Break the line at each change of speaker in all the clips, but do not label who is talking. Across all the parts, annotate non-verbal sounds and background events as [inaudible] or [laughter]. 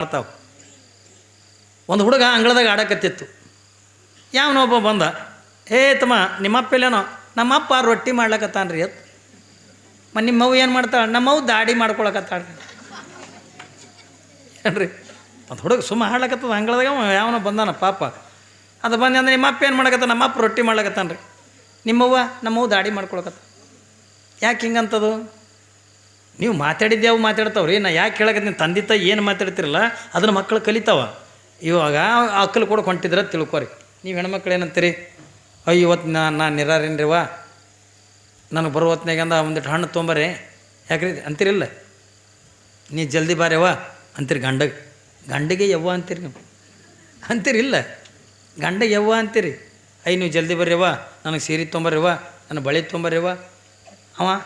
ಮಾಡ್ತಾವ. ಒಂದು ಹುಡುಗ ಅಂಗಳದಾಗ ಆಡಕತ್ತಿತ್ತು. ಯಾವನೊಬ್ಬ ಬಂದ, ಏ ತಮ್ಮ ಇಲ್ಲೇನೋ ನಮ್ಮಪ್ಪ ರೊಟ್ಟಿ ಮಾಡ್ಲಕತ್ತಾನ್ರಿ ಅತ್ ಮ ನಿಮ್ಮವ್ವ ಏನು ಮಾಡ್ತಾಳೆ, ನಮ್ಮವ್ವ ದಾಡಿ ಮಾಡ್ಕೊಳಕತ್ತಾಳ್ರಿ ಏನ್ರಿ, ಒಂದು ಹುಡುಗ ಸುಮ್ಮ ಹಾಡ್ಲಕತ್ತದ ಅಂಗಳದಾಗ ಯಾವನೋ ಬಂದಾನ ಪಾಪ. ಅದು ಬಂದು ಅಂದ್ರೆ ನಿಮ್ಮಪ್ಪ ಏನು ಮಾಡಕತ್ತ ನಮ್ಮಪ್ಪ ರೊಟ್ಟಿ ಮಾಡ್ಲಕತ್ತಾನ್ರಿ. ನಿಮ್ಮವ್ವ ನಮ್ಮವು ದಾಡಿ ಮಾಡ್ಕೊಳಕತ್ತ ಯಾಕೆ ಹಿಂಗಂತದು? ನೀವು ಮಾತಾಡಿದ್ದೇವು ಮಾತಾಡ್ತಾವ್ರಿ. ನಾ ಯಾಕೆ ಕೇಳಕತ್ತೀನಿ? ತಂದೆ ತಾಯಿ ಏನು ಮಾತಾಡ್ತಿರಲ್ಲ, ಅದನ್ನು ಮಕ್ಕಳು ಕಲಿತಾವ. ಇವಾಗ ಅಕ್ಕಲು ಕೂಡ ಹೊಂಟಿದ್ರೆ ತಿಳ್ಕೊರಿ. ನೀವು ಹೆಣ್ಮಕ್ಳು ಏನಂತೀರಿ? ಅಯ್ಯ ಇವತ್ತು ನಾ ನಾನು ನಿರಾರೇನ್ರಿವ. ನನಗೆ ಬರೋ ಹೊತ್ನಾಗ ಅಂದ ಒಂದಿಟ್ಟು ಹಣ್ಣು ತೊಂಬರ್ರಿ. ಯಾಕ್ರಿ ಅಂತೀರಿಲ್ಲ? ನೀ ಜಲ್ದಿ ಬಾರ್ಯವ ಅಂತೀರಿ ಗಂಡಗೆ. ಗಂಡಗೆ ಯವ್ವ ಅಂತೀರಿ ನೀವು. ಅಂತೀರಿಲ್ಲ? ಗಂಡ ಯವ್ವ ಅಂತೀರಿ. ಅಯ್ಯ, ನೀವು ಜಲ್ದಿ ಬರ್ರಿವ ನನಗೆ ಸೀರೆ ತೊಂಬರ್ರಿವ ನನ್ನ ಬಳೆ ತೊಂಬರ್ರಿವ ಅವ,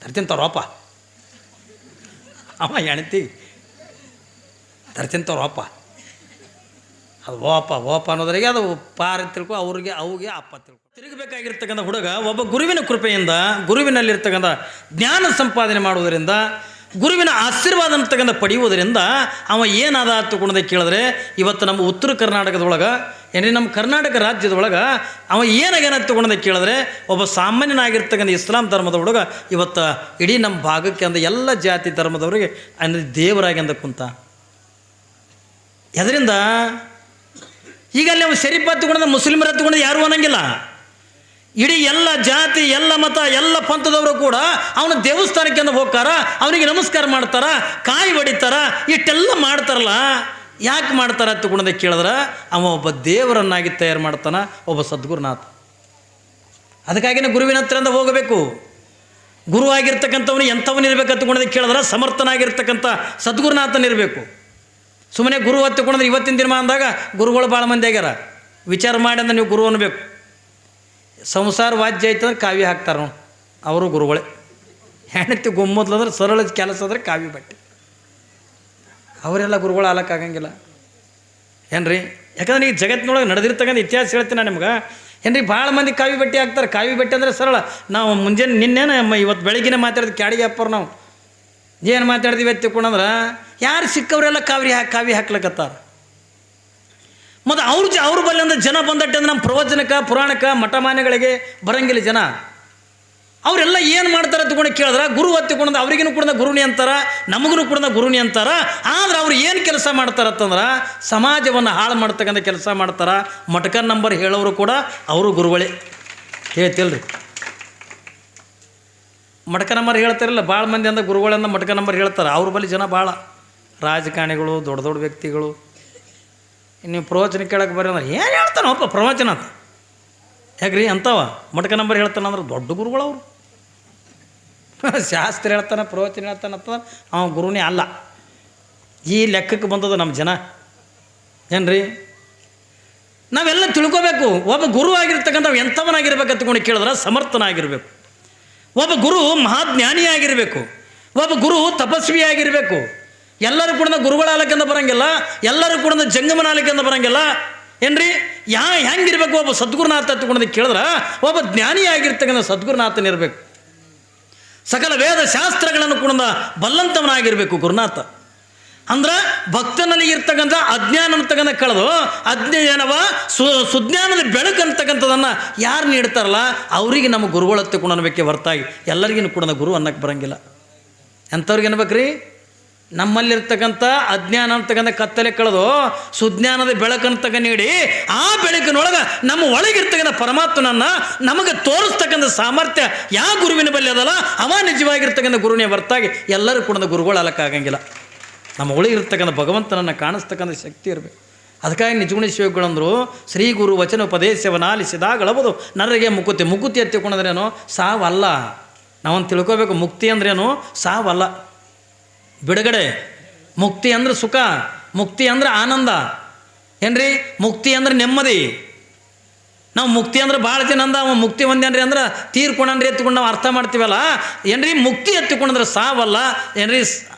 ತರ್ತೀನಿ ತರೋಪ ಅವ ಹೆಣ್ತಿ ತರ್ತೀನಿ ತರೋಪ ಅದು ಓಪ ಓಪ ಅನ್ನೋದ್ರಿಗೆ ಅದು ಪಾರ ತಿಳ್ಕೊ, ಅವ್ರಿಗೆ, ಅವ್ಗೆ ಅಪ್ಪ ತಿಳ್ಕೊ. ತಿರುಗಬೇಕಾಗಿರ್ತಕ್ಕಂಥ ಹುಡುಗ ಒಬ್ಬ ಗುರುವಿನ ಕೃಪೆಯಿಂದ, ಗುರುವಿನಲ್ಲಿರ್ತಕ್ಕಂಥ ಜ್ಞಾನ ಸಂಪಾದನೆ ಮಾಡುವುದರಿಂದ, ಗುರುವಿನ ಆಶೀರ್ವಾದ ಅಂತಕ್ಕಂಥ ಪಡೆಯುವುದರಿಂದ, ಅವ ಏನಾದ ತಗೊಂಡೆ ಕೇಳಿದ್ರೆ, ಇವತ್ತು ನಮ್ಮ ಉತ್ತರ ಕರ್ನಾಟಕದೊಳಗೆ ಏನೇ ನಮ್ಮ ಕರ್ನಾಟಕ ರಾಜ್ಯದೊಳಗೆ ಅವ ಏನಾಗೇನ ತಗೊಂಡಂತ ಕೇಳಿದ್ರೆ, ಒಬ್ಬ ಸಾಮಾನ್ಯನಾಗಿರ್ತಕ್ಕಂಥ ಇಸ್ಲಾಂ ಧರ್ಮದ ಹುಡುಗ ಇವತ್ತು ಇಡೀ ನಮ್ಮ ಭಾಗಕ್ಕೆ ಅಂದ ಎಲ್ಲ ಜಾತಿ ಧರ್ಮದವರಿಗೆ ಅಂದರೆ ದೇವರಾಗಿ ಅಂದ ಕುಂತ. ಅದರಿಂದ ಈಗ ಅಲ್ಲಿ ಅವ ಶರೀಫ್ ಹತ್ಕೊಂಡ ಮುಸ್ಲಿಮರ ಹತ್ಕೊಂಡ ಯಾರು ಅನ್ನಂಗಿಲ್ಲ. ಇಡೀ ಎಲ್ಲ ಜಾತಿ, ಎಲ್ಲ ಮತ, ಎಲ್ಲ ಪಂಥದವರು ಕೂಡ ಅವನ ದೇವಸ್ಥಾನಕ್ಕೆ ಅಂದ ಹೋಗ್ತಾರ, ಅವನಿಗೆ ನಮಸ್ಕಾರ ಮಾಡ್ತಾರ, ಕಾಯಿ ಹೊಡಿತಾರ ಇಷ್ಟೆಲ್ಲ ಮಾಡ್ತಾರಲ್ಲ. ಯಾಕೆ ಮಾಡ್ತಾರೆ ಅಂತ ಗುಣದ ಕೇಳಿದ್ರೆ ಅವ ಒಬ್ಬ ದೇವರನ್ನಾಗಿ ತಯಾರು ಮಾಡ್ತಾನ, ಒಬ್ಬ ಸದ್ಗುರುನಾಥ. ಅದಕ್ಕಾಗಿನೇ ಗುರುವಿನ ಹತ್ರ ಅಂತ ಹೋಗಬೇಕು. ಗುರು ಆಗಿರ್ತಕ್ಕಂಥವನು ಇರಬೇಕು ಗುಣದ ಕೇಳಿದ್ರೆ ಸಮರ್ಥನಾಗಿರ್ತಕ್ಕಂಥ ಸದ್ಗುರುನಾಥನಿರಬೇಕು ಸುಮ್ಮನೆ ಗುರು ಹತ್ತಿಕೊಂಡ್ರೆ ಇವತ್ತಿನ ದಿನ ಅಂದಾಗ ಗುರುಗಳು ಭಾಳ ಮಂದಿ ಆಗ್ಯಾರ. ವಿಚಾರ ಮಾಡಿ ಅಂದ್ರೆ ನೀವು ಗುರು ಅನ್ಬೇಕು. ಸಂಸಾರ ವಾಜ್ಯ ಐತಂದ್ರೆ ಕಾವಿ ಹಾಕ್ತಾರೆ ಹಾಕ್ತಾರ ಅವರು ಗುರುಗಳೇ. ಹೆಂಡತಿ ಗೊಮ್ಮದ್ಲಂದ್ರೆ ಸರಳ ಕೆಲಸ ಅಂದರೆ ಕಾವಿ ಬಟ್ಟೆ. ಅವರೆಲ್ಲ ಗುರುಗಳು ಆಲಕ್ಕಾಗಂಗಿಲ್ಲ ಏನ್ರಿ? ಯಾಕಂದ್ರೆ ಈ ಜಗತ್ತಿನೊಳಗೆ ನಡೆದಿರ್ತಕ್ಕಂಥ ಇತಿಹಾಸ ಹೇಳ್ತೀನಿ ನಾನು ನಿಮ್ಗೆ. ಏನ್ರಿ, ಭಾಳ ಮಂದಿ ಕಾವಿ ಬಟ್ಟೆ ಹಾಕ್ತಾರೆ ಕಾವಿ ಬಟ್ಟೆ ಅಂದರೆ ಸರಳ. ನಾವು ಮುಂಜಾನೆ ನಿನ್ನೆನ ಇವತ್ತು ಬೆಳಗ್ಗೆನೇ ಮಾತಾಡಿದ ಕ್ಯಾಡಿಗೆ ಅಪ್ಪರು ನಾವು. ಏನು ಮಾತಾಡ್ತೀವಿ ಎತ್ತಿ ಕೊಡಂದ್ರೆ ಯಾರು ಸಿಕ್ಕವರೆಲ್ಲ ಕಾವಿ ಹಾಕಿ ಕಾವಿ ಹಾಕ್ಲಕತ್ತಾರ. ಮತ್ತು ಅವ್ರ ಜ, ಅವ್ರ ಬಲ್ಲಿಂದ ಜನ ಬಂದಟ್ಟೆ ಅಂದ್ರೆ ನಮ್ಮ ಪ್ರವಚನಕ್ಕೆ ಪುರಾಣಕ್ಕೆ ಮಠಮಾನ್ಯಗಳಿಗೆ ಬರಂಗಿಲ್ಲ ಜನ. ಅವರೆಲ್ಲ ಏನು ಮಾಡ್ತಾರೆ ತಗೊಂಡು ಕೇಳಿದ್ರೆ? ಗುರು ಹತ್ತಿಕೊಂಡು ಅವ್ರಿಗೂ ಕೂಡ ಗುರುನಿ ಅಂತಾರ ನಮಗೂ ಕೂಡ ಗುರುನಿ ಅಂತಾರ. ಆದ್ರೆ ಅವ್ರು ಏನು ಕೆಲಸ ಮಾಡ್ತಾರತ್ತಂದ್ರೆ ಸಮಾಜವನ್ನು ಹಾಳು ಮಾಡ್ತಕ್ಕಂಥ ಕೆಲಸ ಮಾಡ್ತಾರ. ಮಟಕ ನಂಬರ್ ಹೇಳೋರು ಕೂಡ ಅವರು ಗುರುಗಳೇ. ಹೇಳ್ತಿಲ್ರಿ. ಮಟಕ ನಂಬರ್ ಹೇಳ್ತಾರಲ್ಲ ಭಾಳ ಮಂದಿ ಅಂದ ಗುರುಗಳಿಂದ ಮಟಕ ನಂಬರ್ ಹೇಳ್ತಾರೆ. ಅವ್ರ ಬಳಿ ಜನ ಭಾಳ ರಾಜಕಾರಣಿಗಳು, ದೊಡ್ಡ ದೊಡ್ಡ ವ್ಯಕ್ತಿಗಳು. ನೀವು ಪ್ರವಚನ ಕೇಳಕ್ಕೆ ಬರ್ರಿ ಅಂದ್ರೆ ಏನು ಹೇಳ್ತಾನಪ್ಪ ಪ್ರವಚನ ಅಂತ. ಹೇಗ್ರಿ ಅಂತಾವ? ಮಟಕ ನಂಬರ್ ಹೇಳ್ತಾನಂದ್ರೆ ದೊಡ್ಡ ಗುರುಗಳು ಅವರು ಶಾಸ್ತ್ರ ಹೇಳ್ತಾನೆ, ಪ್ರವಚನ ಹೇಳ್ತಾನೆ ಅಂತ ಅವ ಗುರುನೇ ಅಲ್ಲ. ಈ ಲೆಕ್ಕಕ್ಕೆ ಬಂದದ ನಮ್ಮ ಜನ. ಏನ್ರಿ? ನಾವೆಲ್ಲ ತಿಳ್ಕೋಬೇಕು. ಒಬ್ಬ ಗುರು ಆಗಿರ್ತಕ್ಕಂಥ ಎಂಥವನಾಗಿರ್ಬೇಕು ಅಂತಕೊಂಡು ಕೇಳಿದ್ರೆ ಸಮರ್ಥನಾಗಿರ್ಬೇಕು. ಒಬ್ಬ ಗುರು ಮಹಾಜ್ಞಾನಿಯಾಗಿರಬೇಕು. ಒಬ್ಬ ಗುರು ತಪಸ್ವಿಯಾಗಿರಬೇಕು. ಎಲ್ಲರೂ ಕೂಡ ಗುರುಗಳ ಗುರುಗಳಾಲಕ್ಕಿಂದ ಬರೋಂಗಿಲ್ಲ, ಎಲ್ಲರೂ ಕೂಡ ಜಂಗಮನ ಜಂಗಮನಾಲಕ್ಕಿಂದ ಬರೋಂಗಿಲ್ಲ. ಏನ್ರಿ? ಯಾ ಹೆಂಗಿರ್ಬೇಕು ಒಬ್ಬ ಸದ್ಗುರುನಾಥ ತಗೊಂಡು ಕೇಳಿದ್ರೆ, ಒಬ್ಬ ಜ್ಞಾನಿಯಾಗಿರ್ತಕ್ಕಂಥ ಸದ್ಗುರುನಾಥನಿರಬೇಕು. ಸಕಲ ವೇದ ಶಾಸ್ತ್ರಗಳನ್ನು ಕೂಡ ಬಲ್ಲಂತವನಾಗಿರಬೇಕು ಗುರುನಾಥ. ಅಂದ್ರೆ ಭಕ್ತನಲ್ಲಿ ಇರ್ತಕ್ಕಂಥ ಅಜ್ಞಾನ ಅಂತಕ್ಕಂಥ ಕಳೆದು ಅಜ್ಞಾನವ ಸು ಸುಜ್ಞಾನದ ಬೆಳಕು ಅಂತಕ್ಕಂಥದ್ದನ್ನು ಯಾರು ನೀಡ್ತಾರಲ್ಲ, ಅವರಿಗೆ ನಮ್ಮ ಗುರುಗಳತ್ತೆ ಕೂಡ ಅನ್ಬೇಕೆ ಹೊರತಾಗಿ ಎಲ್ಲರಿಗೂ ಕೂಡ ಗುರು ಅನ್ನಕ್ಕೆ ಬರಂಗಿಲ್ಲ. ಎಂಥವ್ರಿಗೆ ಅನ್ಬೇಕ್ರಿ? ನಮ್ಮಲ್ಲಿರ್ತಕ್ಕಂಥ ಅಜ್ಞಾನ ಅಂತಕ್ಕಂಥ ಕತ್ತಲೆ ಕಳೆದು ಸುಜ್ಞಾನದ ಬೆಳಕಂತಕ ನೀಡಿ, ಆ ಬೆಳಕಿನೊಳಗೆ ನಮ್ಮ ಒಳಗಿರ್ತಕ್ಕಂಥ ಪರಮಾತ್ಮನನ್ನು ನಮಗೆ ತೋರಿಸ್ತಕ್ಕಂಥ ಸಾಮರ್ಥ್ಯ ಯಾವ ಗುರುವಿನ ಬಲ್ಲಿ ಅದಲ್ಲ, ಅವ ನಿಜವಾಗಿರ್ತಕ್ಕಂಥ ಗುರುವಿನ ಹೊರತಾಗಿ ಎಲ್ಲರೂ ಕೂಡ ಗುರುಗಳು ಅಲಕ್ಕಾಗಂಗಿಲ್ಲ ನಮ್ಮ ಒಳಗಿರ್ತಕ್ಕಂಥ ಭಗವಂತನನ್ನು ಕಾಣಿಸ್ತಕ್ಕಂಥ ಶಕ್ತಿ ಇರಬೇಕು. ಅದಕ್ಕಾಗಿ ನಿಜಗುಣ ಶಿವಗಳಂದರು ಶ್ರೀ ಗುರು ವಚನ ಉಪದೇಶವನ್ನು ಆಲಿಸಿದಾಗಳಬಹುದು ನರಗೆ ಮುಕುತಿ ಮುಕುತಿ ಎತ್ತಿಕೊಂಡ್ರೇನು ಸಾವಲ್ಲ. ನಾವೊಂದು ತಿಳ್ಕೋಬೇಕು, ಮುಕ್ತಿ ಅಂದ್ರೇನು? ಸಾವಲ್ಲ. ಬಿಡುಗಡೆ. ಮುಕ್ತಿ ಅಂದ್ರೆ ಸುಖ, ಮುಕ್ತಿ ಅಂದ್ರೆ ಆನಂದ. ಏನ್ರಿ? ಮುಕ್ತಿ ಅಂದ್ರೆ ನೆಮ್ಮದಿ. ನಾವು ಮುಕ್ತಿ ಅಂದ್ರೆ ಭಾಳ ಜನ ಅಂದ ಮುಕ್ತಿ ಹೊಂದ್ಯಾನ್ರಿ ಅಂದ್ರೆ ತೀರ್ಕೊಂಡ್ರಿ ಎತ್ಕೊಂಡು ನಾವು ಅರ್ಥ ಮಾಡ್ತೀವಲ್ಲ? ಏನ್ರಿ? ಮುಕ್ತಿ ಎತ್ತಿಕೊಂಡ್ರೆ ಸಾವಲ್ಲ? ಏನ್ರಿ?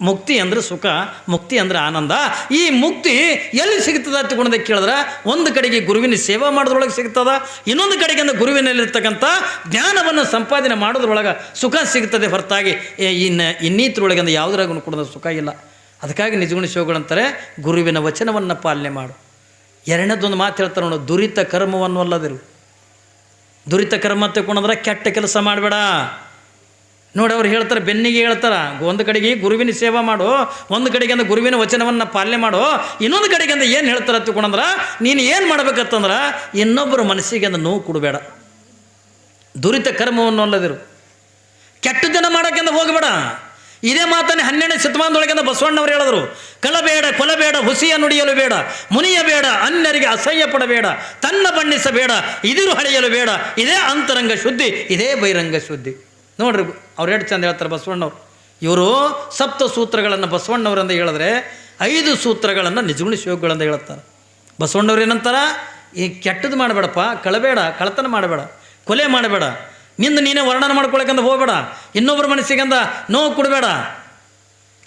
ಮುಕ್ತಿ ಅಂದ್ರೆ ಸುಖ, ಮುಕ್ತಿ ಅಂದ್ರೆ ಆನಂದ. ಈ ಮುಕ್ತಿ ಎಲ್ಲಿ ಸಿಗ್ತದ ಗುಣದ ಕೇಳಿದ್ರೆ, ಒಂದು ಕಡೆಗೆ ಗುರುವಿನ ಸೇವಾ ಮಾಡೋದ್ರೊಳಗೆ ಸಿಗ್ತದ, ಇನ್ನೊಂದು ಕಡೆಗೆ ಅಂದರೆ ಗುರುವಿನಲ್ಲಿರ್ತಕ್ಕಂಥ ಜ್ಞಾನವನ್ನು ಸಂಪಾದನೆ ಮಾಡೋದ್ರೊಳಗೆ ಸುಖ ಸಿಗ್ತದೆ ಹೊರತಾಗಿ. ಇನ್ನು, ಇನ್ನೀತ್ರೊಳಗೆ ಅಂದರೆ ಯಾವುದ್ರಾಗೂ ಕೂಡ ಸುಖ ಇಲ್ಲ. ಅದಕ್ಕಾಗಿ ನಿಜಗುಣ ಶಿವಗಳಂತಾರೆ ಗುರುವಿನ ವಚನವನ್ನು ಪಾಲನೆ ಮಾಡು. ಎರಡನೇದೊಂದು ಮಾತು ಹೇಳ್ತಾರೆ ನೋಡು, ದುರಿತ ಕರ್ಮವನ್ನು ಅಲ್ಲದಿರು. ದುರಿತ ಕರ್ಮ ತಗೊಂಡ್ರೆ ಕೆಟ್ಟ ಕೆಲಸ ಮಾಡಬೇಡ. ನೋಡಿ ಅವ್ರು ಹೇಳ್ತಾರೆ, ಬೆನ್ನಿಗೆ ಹೇಳ್ತಾರೆ, ಒಂದು ಕಡೆಗೆ ಗುರುವಿನ ಸೇವೆ ಮಾಡು, ಒಂದು ಕಡೆಗೆ ಅಂದ್ರೆ ಗುರುವಿನ ವಚನವನ್ನು ಪಾಲನೆ ಮಾಡು, ಇನ್ನೊಂದು ಕಡೆಗೆ ಅಂದ್ರೆ ಏನು ಹೇಳ್ತಾರೆ ತಿಳ್ಕೊಂಡ್ರೆ ನೀನು ಏನು ಮಾಡ್ಬೇಕತ್ತಂದ್ರೆ ಇನ್ನೊಬ್ಬರ ಮನಸ್ಸಿಗೆ ಅಂದ್ರೆ ನೋವು ಕೊಡಬೇಡ. ದುರಿತ ಕರ್ಮವನ್ನು ಅಲ್ಲದಿರು. ಕೆಟ್ಟದನ್ನು ಮಾಡೋಕ್ಕೆಂದ ಹೋಗಬೇಡ. ಇದೇ ಮಾತನ್ನೇ ಹನ್ನೆರಡನೇ ಶತಮಾನದೊಳಗಿಂದ ಬಸವಣ್ಣವ್ರು ಹೇಳಿದ್ರು, ಕಲಬೇಡ, ಕೊಲಬೇಡ, ಹುಸಿಯ ನುಡಿಯಲು ಬೇಡ, ಮುನಿಯ ಬೇಡ, ಅನ್ಯರಿಗೆ ಅಸಹ್ಯ ಪಡಬೇಡ, ತನ್ನ ಬಣ್ಣಿಸಬೇಡ, ಇದಿರು ಹಳೆಯಲು ಬೇಡ, ಇದೇ ಅಂತರಂಗ ಶುದ್ಧಿ, ಇದೇ ಬಹಿರಂಗ ಶುದ್ಧಿ. ನೋಡ್ರಿ, ಅವ್ರು ಎಷ್ಟು ಚಂದ ಹೇಳ್ತಾರೆ ಬಸವಣ್ಣವ್ರು. ಇವರು ಸಪ್ತ ಸೂತ್ರಗಳನ್ನು ಬಸವಣ್ಣವರಿಂದ ಹೇಳಿದ್ರೆ ಐದು ಸೂತ್ರಗಳನ್ನು ನಿಜಗುಣ ಶಿವಗಳಿಂದ ಹೇಳ್ತಾರೆ. ಬಸವಣ್ಣವ್ರು ಏನಂತಾರ, ಈ ಕೆಟ್ಟದ್ದು ಮಾಡಬೇಡಪ್ಪ, ಕಳಬೇಡ ಕಳತನ ಮಾಡಬೇಡ, ಕೊಲೆ ಮಾಡಬೇಡ, ನಿಂದು ನೀನೇ ವರ್ಣನ ಮಾಡ್ಕೊಳಕಂದ ಹೋಗಬೇಡ ಇನ್ನೊಬ್ಬರ ಮನಸ್ಸಿಗಂದ ನೋವು ಕೊಡಬೇಡ,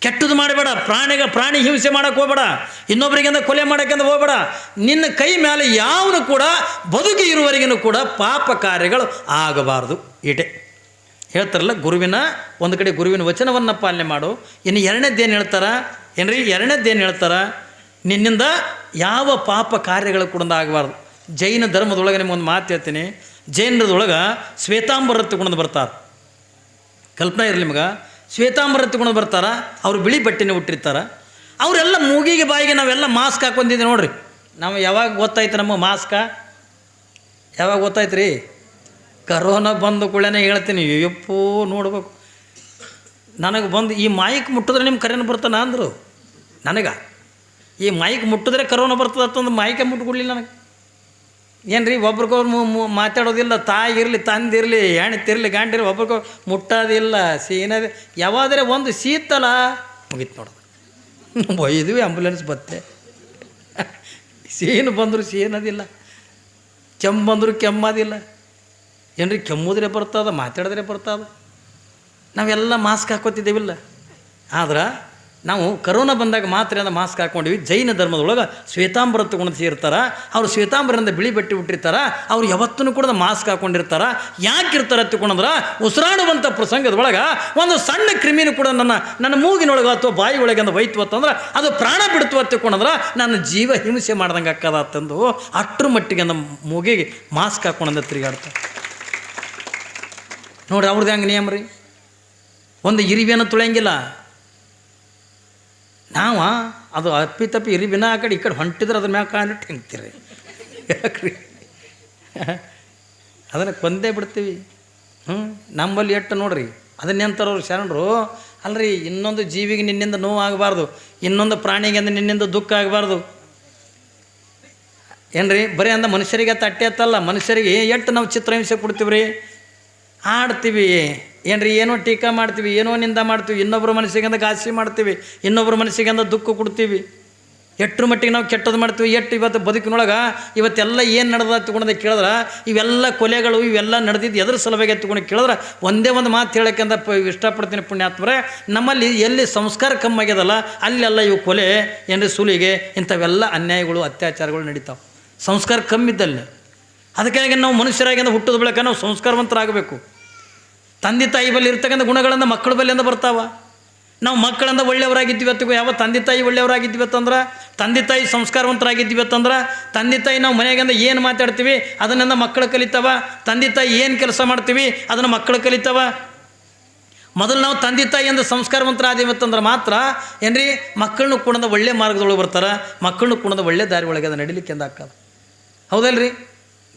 ಕೆಟ್ಟದ್ದು ಮಾಡಬೇಡ, ಪ್ರಾಣಿಗ ಪ್ರಾಣಿ ಹಿಂಸೆ ಮಾಡೋಕೆ ಹೋಗಬೇಡ ಇನ್ನೊಬ್ಬರಿಗಿಂದ ಕೊಲೆ ಮಾಡೋಕ್ಕಿಂತ ಹೋಗಬೇಡ, ನಿನ್ನ ಕೈ ಮೇಲೆ ಯಾವನು ಕೂಡ ಬದುಕಿ ಇರುವವರೆಗೂ ಕೂಡ ಪಾಪ ಕಾರ್ಯಗಳು ಆಗಬಾರ್ದು. ಈಟೆ. ಹೇಳ್ತಾರಲ್ಲ, ಗುರುವಿನ ಒಂದು ಕಡೆ ಗುರುವಿನ ವಚನವನ್ನು ಪಾಲನೆ ಮಾಡು. ಇನ್ನು ಎರಡನೇದ್ದೇನು ಹೇಳ್ತಾರ? ಏನ್ರಿ? ಎರಡನೇದ್ದೇನು ಹೇಳ್ತಾರ? ನಿನ್ನಿಂದ ಯಾವ ಪಾಪ ಕಾರ್ಯಗಳು ಕೂಡ ಆಗಬಾರ್ದು. ಜೈನ ಧರ್ಮದೊಳಗೆ ನಿಮ್ಗೊಂದು ಮಾತು ಹೇಳ್ತೀನಿ. ಜೈನರದೊಳಗೆ ಶ್ವೇತಾಂಬರ ತಗೊಂಡು ಬರ್ತಾರೆ. ಕಲ್ಪನೆ ಇರಲಿ ನಿಮ್ಗೆ. ಶ್ವೇತಾಂಬರ ತಗೊಂಡು ಬರ್ತಾರ. ಅವರು ಬಿಳಿ ಬಟ್ಟೆನ ಹುಟ್ಟಿರ್ತಾರ ಅವರೆಲ್ಲ ಮೂಗಿಗೆ ಬಾಯಿಗೆ ನಾವೆಲ್ಲ ಮಾಸ್ಕ್ ಹಾಕೊಂಡಿದ್ದೀವಿ ನೋಡ್ರಿ. ನಾವು ಯಾವಾಗ ಗೊತ್ತಾಯ್ತು ನಮ್ಮ ಮಾಸ್ಕ? ಯಾವಾಗ ಗೊತ್ತಾಯ್ತು ರೀ? ಕರೋನಾ ಬಂದ ಕೂಡಲೇ ಹೇಳ್ತೀನಿ ಅಯ್ಯಪ್ಪೋ ನೋಡ್ಬೇಕು. ನನಗೆ ಬಂದು ಈ ಮಾಯಕ್ ಮುಟ್ಟಿದ್ರೆ ನಿಮ್ಮ ಕರೆನ ಬರ್ತಾನ ಅಂದರು. ನನಗೆ? ಈ ಮಾಯಕ್ ಮುಟ್ಟಿದ್ರೆ ಕರೋನಾ ಬರ್ತದೆ ಅಂತಂದು ಮೈಕೆ ಮುಟ್ಕೊಡ್ಲಿಲ್ಲ ನನಗೆ. ಏನು ರೀ ಒಬ್ರಿಗೊಬ್ರು ಮಾತಾಡೋದಿಲ್ಲ ತಾಯಿಗಿರಲಿ ತಂದಿರಲಿ ತಂದಿರಲಿ ಹೆಣ್ತಿರಲಿ ಗಂಡಿರಲಿ ಒಬ್ರಿಗೊಬ್ರು ಮುಟ್ಟೋದಿಲ್ಲ, ಸೀನದ. ಯಾವಾದರೆ ಒಂದು ಸೀತಲ ಮುಗೀತು ನೋಡೋದು [laughs] ಒಯ್ದ್ವಿ ಆಂಬುಲೆನ್ಸ್ ಬತ್ತೆ. [laughs] ಸೀನು ಬಂದರೂ ಸೀನದಿಲ್ಲ. ಕೆಮ್ಮು ಬಂದರೂ ಕೆಮ್ಮೋದಿಲ್ಲ. ಏನು ಕೆಮ್ಮೋದ್ರೆ ಬರ್ತದ, ಮಾತಾಡಿದ್ರೆ ಬರ್ತದ? ನಾವೆಲ್ಲ ಮಾಸ್ಕ್ ಹಾಕೋತಿದ್ದೇವಿಲ್ಲ. ಆದ್ರೆ ನಾವು ಕರೋನಾ ಬಂದಾಗ ಮಾತ್ರ ಅಂದ್ರೆ ಮಾಸ್ಕ್ ಹಾಕ್ಕೊಂಡಿವಿ ಜೈನ ಧರ್ಮದೊಳಗೆ ಶ್ವೇತಾಂಬರ ತಗೊಂಡು ಸೇರ್ತಾರ. ಅವ್ರು ಶ್ವೇತಾಂಬರಿಂದ ಬಿಳಿ ಬಟ್ಟೆ ಬಿಟ್ಟಿರ್ತಾರ ಅವ್ರು ಯಾವತ್ತೂ ಕೂಡ ಮಾಸ್ಕ್ ಹಾಕೊಂಡಿರ್ತಾರ. ಯಾಕೆ ಇರ್ತಾರೆ ತಿಳ್ಕೊಂಡ್ರೆ ಉಸಿರಾಡುವಂಥ ಪ್ರಸಂಗದೊಳಗೆ ಒಂದು ಸಣ್ಣ ಕ್ರಿಮಿನೂ ಕೂಡ ನನ್ನ ನನ್ನ ಮೂಗಿನೊಳಗೆ ಅಥವಾ ಬಾಯಿ ಒಳಗೆ ಅಂತ ಅಂತಂದ್ರೆ, ಅದು ಪ್ರಾಣ ಬಿಡ್ತು ತಿಳ್ಕೊಂಡ್ರೆ ನನ್ನ ಜೀವ ಹಿಂಸೆ ಮಾಡ್ದಂಗೆ ಅಕ್ಕದ ಅಂತಂದು ಅಷ್ಟ್ರ ಮಟ್ಟಿಗೆ ನಮ್ಮ ಮೂಗಿಗೆ ಮಾಸ್ಕ್ ಹಾಕೊಂಡಂದ ತಿರುಗಾಡ್ತಾರೆ. ನೋಡ್ರಿ ಅವ್ರದ್ದು ಹೆಂಗೆ ನಿಯಮ ರೀ. ಒಂದು ಇರಿವಿಯನ್ನು ತುಳಿಯಂಗಿಲ್ಲ. ನಾವು ಅದು ಅಪ್ಪಿ ತಪ್ಪಿ ಇರಿಬಿನ ಆ ಕಡೆ ಈ ಕಡೆ ಹೊಂಟಿದ್ರೆ ಅದ್ರ ಮ್ಯಾಗ ಕಾಲಿಟ್ಟು ಹಿಂಗ್ತೀರಿ. ಯಾಕ್ರಿ? ಅದನ್ನು ಕೊಂದೇ ಬಿಡ್ತೀವಿ. ಹ್ಞೂ ನಮ್ಮಲ್ಲಿ ಎಟ್ಟು ನೋಡ್ರಿ ಅದನ್ನೆಂತಾರವ್ರು ಶರಣರು, ಅಲ್ರಿ, ಇನ್ನೊಂದು ಜೀವಿಗೆ ನಿನ್ನಿಂದ ನೋವು ಆಗಬಾರ್ದು ಇನ್ನೊಂದು ಪ್ರಾಣಿಗೆ ಅಂದ್ರೆ ನಿನ್ನಿಂದ ದುಃಖ ಆಗಬಾರ್ದು. ಏನ್ರಿ, ಬರೀ ಅಂದ ಮನುಷ್ಯರಿಗೆ ತಟ್ಟೆ ಅತ್ತಲ್ಲ ಮನುಷ್ಯರಿಗೆ ಎಷ್ಟು ನಾವು ಚಿತ್ರಹಿಂಸೆ ಕೊಡ್ತೀವಿ ರೀ ಆಡ್ತೀವಿ. ಏನ್ರಿ, ಏನೋ ಟೀಕಾ ಮಾಡ್ತೀವಿ, ಏನೋ ನಿಂದ ಮಾಡ್ತೀವಿ ಇನ್ನೊಬ್ಬರ ಮನಸ್ಸಿಗೆಂದ ಗಾಸಿ ಮಾಡ್ತೀವಿ ಇನ್ನೊಬ್ಬರ ಮನಸ್ಸಿಗೆಂದ ದುಃಖ ಕೊಡ್ತೀವಿ. ಎಟ್ಟರ ಮಟ್ಟಿಗೆ ನಾವು ಕೆಟ್ಟದ್ದು ಮಾಡ್ತೀವಿ ಎಷ್ಟು ಇವತ್ತು ಬದುಕಿನೊಳಗೆ ಇವತ್ತೆಲ್ಲ ಏನು ನಡೆದ ತಗೊಂಡು ಕೇಳಿದ್ರೆ, ಇವೆಲ್ಲ ಕೊಲೆಗಳು, ಇವೆಲ್ಲ ನಡೆದಿದ್ದು ಎದ್ರ ಸಲುವಾಗಿ ತಗೊಂಡು ಕೇಳಿದ್ರೆ, ಒಂದೇ ಒಂದು ಮಾತು ಹೇಳೋಕ್ಕಿಂತ ಪ ಇಷ್ಟಪಡ್ತೀನಿ ಪುಣ್ಯಾತ್ಮರೆ, ನಮ್ಮಲ್ಲಿ ಎಲ್ಲಿ ಸಂಸ್ಕಾರ ಕಮ್ಮಿ ಆಗ್ಯದಲ್ಲ ಅಲ್ಲೆಲ್ಲ ಇವು ಕೊಲೆ, ಏನ್ರಿ, ಸುಲಿಗೆ, ಇಂಥವೆಲ್ಲ ಅನ್ಯಾಯಗಳು, ಅತ್ಯಾಚಾರಗಳು ನಡೀತಾವೆ. ಸಂಸ್ಕಾರ ಕಮ್ಮಿದ್ದಲ್ಲಿ. ಅದಕ್ಕಾಗಿ ನಾವು ಮನುಷ್ಯರಾಗಿಂದ ಹುಟ್ಟಿದ ಬಳಿಕ ನಾವು ಸಂಸ್ಕಾರವಂತರಾಗಬೇಕು. ತಂದೆ ತಾಯಿ ಬಳಿ ಇರ್ತಕ್ಕಂಥ ಗುಣಗಳನ್ನು ಮಕ್ಕಳ ಬಳಿಯಿಂದ ಬರ್ತಾವ. ನಾವು ಮಕ್ಕಳಿಂದ ಒಳ್ಳೆಯವರಾಗಿದ್ದೀವಿ ಅತ್ತಿಗೂ ಯಾವ ತಂದೆ ತಾಯಿ ಒಳ್ಳೆಯವರಾಗಿದ್ದೀವಿ ಅಂತಂದ್ರೆ, ತಂದೆ ತಾಯಿ ಸಂಸ್ಕಾರವಂತರಾಗಿದ್ದೀವಿ ಅಂತಂದ್ರೆ, ತಂದೆ ತಾಯಿ ನಾವು ಮನೆಯಾಗಿಂದ ಏನು ಮಾತಾಡ್ತೀವಿ, ಅದನ್ನೆಲ್ಲ ಮಕ್ಕಳು ಕಲಿತಾವ. ತಂದೆ ತಾಯಿ ಏನು ಕೆಲಸ ಮಾಡ್ತೀವಿ, ಅದನ್ನು ಮಕ್ಕಳು ಕಲಿತಾವ. ಮೊದಲು ನಾವು ತಂದೆ ತಾಯಿಯಿಂದ ಸಂಸ್ಕಾರವಂತರಾದೀವಿ ಅಂತಂದ್ರೆ ಮಾತ್ರ, ಏನ್ರಿ, ಮಕ್ಕಳನ್ನು ಕೂಡ ಒಳ್ಳೆ ಮಾರ್ಗದೊಳಗೆ ಬರ್ತಾರೆ, ಮಕ್ಕಳನ್ನ ಕೂಡ ಒಳ್ಳೆ ದಾರಿ ಒಳಗೆ ಅದು ನಡಿಲಿಕ್ಕೆ ಎಂದಾಗ್ತದೆ ಹೌದಲ್ರಿ?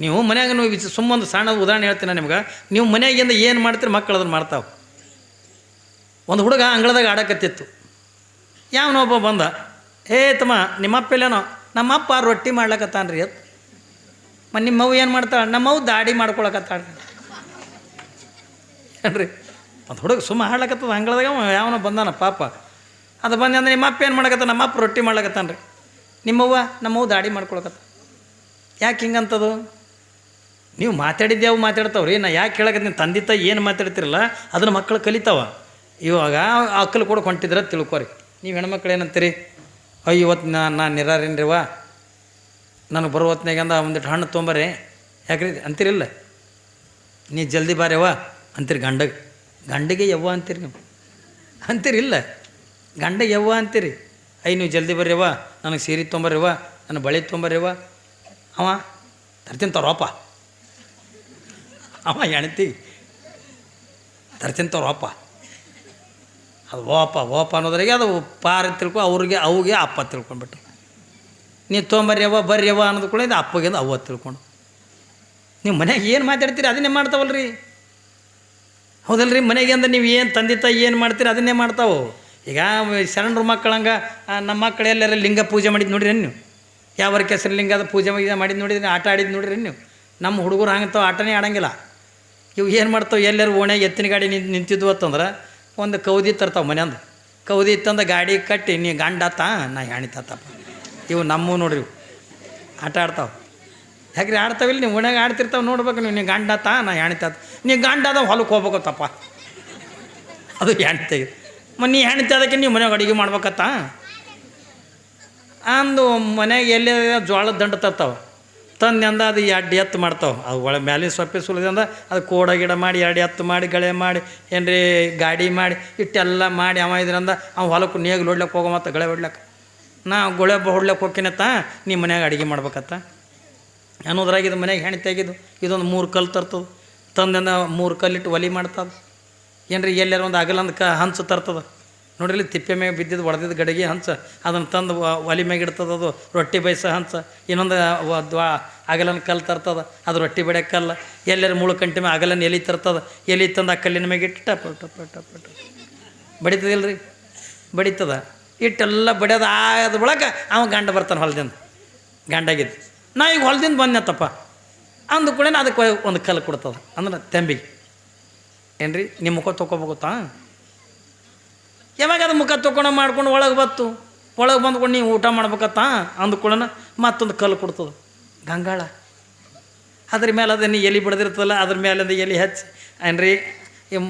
ನೀವು ಮನ್ಯಾಗ ನೀವು ವಿಚ- ಸುಮ್ಮ ಒಂದು ಸಣ್ಣ ಉದಾಹರಣೆ ಹೇಳ್ತೀನಿ ನಿಮ್ಗೆ. ನೀವು ಮನೆಯಾಗಿಂದ ಏನು ಮಾಡ್ತೀರಿ ಮಕ್ಕಳು ಅದನ್ನು ಮಾಡ್ತಾವೆ. ಒಂದು ಹುಡುಗ ಅಂಗಳದಾಗ ಆಡಕತ್ತಿತ್ತು. ಯಾವನೊಬ್ಬ ಬಂದ, ಏ ತಮ್ಮ, ನಿಮ್ಮಪ್ಪ ಇಲ್ಲೇನೋ, ನಮ್ಮಪ್ಪ ರೊಟ್ಟಿ ಮಾಡ್ಲಕತ್ತಾನ್ರಿ ಅತ್ ಮತ್ತು ನಿಮ್ಮವ್ವ ಏನು ಮಾಡ್ತಾಳೆ? ನಮ್ಮವ್ವ ದಾಡಿ ಮಾಡ್ಕೊಳಕತ್ತಾಳ ಏನ್ರಿ? ಒಂದು ಹುಡುಗ ಸುಮ್ಮ ಹಾಡ್ಲಕತ್ತದ ಅಂಗಳದಾಗ ಯಾವನೋ ಬಂದಾನ ಪಾಪ. ಅದು ಬಂದ ಅಂದ್ರೆ ನಿಮ್ಮಪ್ಪ ಏನು ಮಾಡಕತ್ತ ನಮ್ಮಪ್ಪ ರೊಟ್ಟಿ ಮಾಡ್ಲಕತ್ತಾನ್ರಿ. ನಿಮ್ಮವ್ವ ನಮ್ಮವು ದಾಡಿ ಮಾಡ್ಕೊಳಕತ್ತ ಯಾಕೆ ಹಿಂಗಂತದು? ನೀವು ಮಾತಾಡಿದ್ದೇವು ಮಾತಾಡ್ತಾವ್ರಿ. ನಾ ಯಾಕೆ ಹೇಳಕತ್ತೀನಿ? ತಂದೆ ತಾಯಿ ಏನು ಮಾತಾಡ್ತಿರಲ್ಲ, ಅದನ್ನು ಮಕ್ಕಳು ಕಲಿತಾವ. ಇವಾಗ ಅಕ್ಕಲು ಕೂಡ ಹೊಂಟಿದ್ರೆ ತಿಳ್ಕೊರಿ. ನೀವು ಹೆಣ್ಮಕ್ಳು ಏನಂತೀರಿ? ಅಯ್ಯೋ ಇವತ್ತು ನಾ ನಾನು ನಿರಾರೇನ್ರಿವ ನನಗೆ ಬರೋ ಹೊತ್ನಾಗ ಅಂದ ಒಂದಿಟ್ಟು ಹಣ್ಣು ತೊಂಬರ್ರಿ. ಯಾಕ್ರಿ ಅಂತೀರಿಲ್ಲ? ನೀ ಜಲ್ದಿ ಬಾರ್ಯವ ಅಂತೀರಿ ಗಂಡಗೆ. ಗಂಡಗೆ ಯವ್ವ ಅಂತೀರಿ ನೀವು. ಅಂತೀರಿಲ್ಲ? ಗಂಡಗೆ ಯವ್ವ ಅಂತೀರಿ? ಅಯ್ಯ, ನೀವು ಜಲ್ದಿ ಬರ್ರಿವ ನನಗೆ ಸೀರೆ ತೊಂಬರ್ರಿವ ನನ್ನ ಬಳೆ ತೊಂಬರ್ರಿವ ಅವ, ತರ್ತೀನಿ ತರೋಪ್ಪ ಅವ ಹೆಣ್ತಿ ತರ್ತಿಂತವ್ರು ಅಪ್ಪ. ಅದು ಓಪ ಓಪ ಅನ್ನೋದ್ರಾಗೆ ಅದು ಪಾರ ತಿಳ್ಕೊ, ಅವ್ರಿಗೆ, ಅವಗೆ ಅಪ್ಪ ತಿಳ್ಕೊಂಡ್ಬಿಟ್ಟು ನೀವು ತೊಂಬರ್ಯವ ಬರ್ಯವ ಅನ್ನೋದು ಕೂಡ ಇದು ಅಪ್ಪಗಿಂದ ಅವ್ವ ತಿಳ್ಕೊಂಡು. ನೀವು ಮನೆಗೆ ಏನು ಮಾತಾಡ್ತೀರಿ ಅದನ್ನೇ ಮಾಡ್ತಾವಲ್ರಿ. ಹೌದಲ್ರಿ ಮನೆಗೆ ಅಂದ್ರೆ ನೀವು ಏನು ತಂದೆ ತಾಯಿ ಏನು ಮಾಡ್ತೀರಿ ಅದನ್ನೇ ಮಾಡ್ತಾವೆ. ಈಗ ಶರಣರು ಮಕ್ಕಳಂಗೆ ನಮ್ಮ ಮಕ್ಕಳು ಲಿಂಗ ಪೂಜೆ ಮಾಡಿದ್ದು ನೋಡಿರಿ ನೀವು? ಯಾವ ಕೆಸರು ಲಿಂಗದ ಪೂಜೆ ಮಾಡಿದ್ದು ನೋಡಿದ್ರೆ, ಆಟ ಆಡಿದ್ದು ನೋಡಿರಿ ನೀವು? ನಮ್ಮ ಹುಡುಗರು ಹಂಗಂತಾವ ಆಟನೇ ಆಡಂಗಿಲ್ಲ. ಇವು ಏನು ಮಾಡ್ತಾವೆ? ಎಲ್ಲರೂ ಓಣೆ ಎತ್ತಿನ ಗಾಡಿ ನಿಂತು ನಿಂತಿದ್ವು ಅಂತಂದ್ರೆ ಒಂದು ಕೌದಿ ತರ್ತಾವೆ ಮನೆಯಂದು ಕೌದಿ ತಂದು ಗಾಡಿ ಕಟ್ಟಿ, ನೀ ಗಂಡ ತಾ ನಾ ಹೆಣಿ ತಾತಪ್ಪ. ಇವು ನಮ್ಮವು ನೋಡ್ರಿ ಆಟ ಆಡ್ತಾವೆ. ಯಾಕ್ರಿ ಆಡ್ತಾವಿಲ್ಲ ನೀವು? ಓಣ್ಯಾಗ ಆಡ್ತಿರ್ತಾವೆ ನೋಡ್ಬೇಕು ನೀವು. ನೀ ಗಂಡ ತಾ ನಾ ಹೆಣಿ ತಾತ. ನೀ ಗಂಡ ಅದ ಹೊಲಕ್ಕೆ ಹೋಗ್ಬೇಕು ತಪ್ಪ ಅದು ಹೆಣ್ತೆಗೆ ಮ, ನೀ ಹೆಣ್ತಿ ಅದಕ್ಕೆ ನೀವು ಮನೆಯಾಗ ಅಡುಗೆ ಮಾಡ್ಬೇಕತ್ತ. ಅಂದು ಮನೆಗೆ ಎಲ್ಲಿ ಜೋಳದ ದಂಡ ತರ್ತಾವೆ. ತಂದಿಂದ ಅದು ಎರಡು ಎತ್ತು ಮಾಡ್ತಾವೆ. ಅದು ಒಳ ಮ್ಯಾಲಿನ ಸೊಪ್ಪೆ ಸುಲಿದಿಂದ ಅದು ಕೋಡ ಗಿಡ ಮಾಡಿ ಎರಡು ಎತ್ತು ಮಾಡಿ, ಗಳೆ ಮಾಡಿ, ಏನ್ರಿ ಗಾಡಿ ಮಾಡಿ, ಇಟ್ಟೆಲ್ಲ ಮಾಡಿ ಅವ ಇದ್ರಿಂದ ಅವ ಹೊಲಕ್ಕೆ ನೇಗಿಲು ಹೊಡ್ಲಕ್ಕೆ ಹೋಗೋ ಮತ್ತು ಗಳೆ ಹೊಡ್ಲಕ್ಕೆ ನಾ ಗೊಳೆ ಹೊಡ್ಲಕ್ಕೆ ಹೋಗ್ತೀನತ್ತ ನಿಮ್ಮ ಮನ್ಯಾಗ ಅಡುಗೆ ಮಾಡ್ಬೇಕತ್ತ. ಅನ್ನೋದ್ರಾಗ ಇದು ಮನೆಗೆ ಹೆಣ್ಣು ತೆಗಿದು ಇದೊಂದು ಮೂರು ಕಲ್ಲು ತರ್ತದ. ತಂದೆಂದ ಮೂರು ಕಲ್ಲಿಟ್ಟು ಒಲಿ ಮಾಡ್ತದ. ಏನ್ರಿ ಎಲ್ಲಾರ ಒಂದು ಅಗಲಂದು ಕ ಹಂಚು ತರ್ತದ. ನೋಡ್ರಿ, ಇಲ್ಲಿ ತಿಪ್ಪೆ ಮ್ಯಾಗ ಬಿದ್ದಿದ್ದು ಒಡೆದಿದ್ದು ಗಡಿಗೆ ಹಂಚ, ಅದನ್ನು ತಂದು ಒಲಿ ಮ್ಯಾಗ ಇಡ್ತದೆ ಅದು, ರೊಟ್ಟಿ ಬಯಸ ಹಂಚ. ಇನ್ನೊಂದು ಅಗಲನ ಕಲ್ಲು ತರ್ತದೆ, ಅದು ರೊಟ್ಟಿ ಕಲ್ಲ. ಎಲ್ಲರ ಮುಳು ಕಂಟಿ ಮ್ಯಾಗ ಅಗಲನ ಎಲಿ ತರ್ತದ, ಎಲಿ ತಂದು ಆ ಕಲ್ಲಿನ ಮ್ಯಾಗ ಇಟ್ಟು ಟಪ, ಟಪ್ ಟಪ್, ಟಪ ಬಡಿತದಿಲ್ಲ ಬಡಿತದ. ಇಟ್ಟೆಲ್ಲ ಬಡಿಯೋದು ಆದ ಒಳಗೆ ಅವ ಗಂಡ ಬರ್ತಾನೆ ಹೊಲದಿಂದ. ಗಂಡಾಗಿದ್ದು. ನಾ ಈಗ ಹೊಲದಿಂದ ಬಂದ್ನತ್ತಪ್ಪ ಅಂದ ಕೂಡ ಅದಕ್ಕೆ ಒಂದು ಕಲ್ಲು ಕೊಡ್ತದ, ಅಂದ್ರೆ ತೆಂಬಿಗೆ. ಏನ್ರಿ ನಿಮ್ಮ ಮುಖ ತೊಗೋಬೋಗುತ್ತಾ ಯಾವಾಗ ಅದು ಮುಖ ತೊಗೊಂಡು ಮಾಡ್ಕೊಂಡು ಒಳಗೆ ಬತ್ತು. ಒಳಗೆ ಬಂದ್ಕೊಂಡು ನೀವು ಊಟ ಮಾಡ್ಬೇಕತ್ತ? ಅಂದ್ಕೊಳ್ಳೋಣ ಮತ್ತೊಂದು ಕಲ್ಲು ಕೊಡ್ತದೆ. ಗಂಗಾಳ. ಅದ್ರ ಮೇಲೆ ಅದನ್ನು ಎಲಿ ಬಿಡದಿರ್ತದಲ್ಲ, ಅದ್ರ ಮೇಲಿಂದ ಎಲಿ ಹಚ್ಚಿ. ಏನ್ರಿ?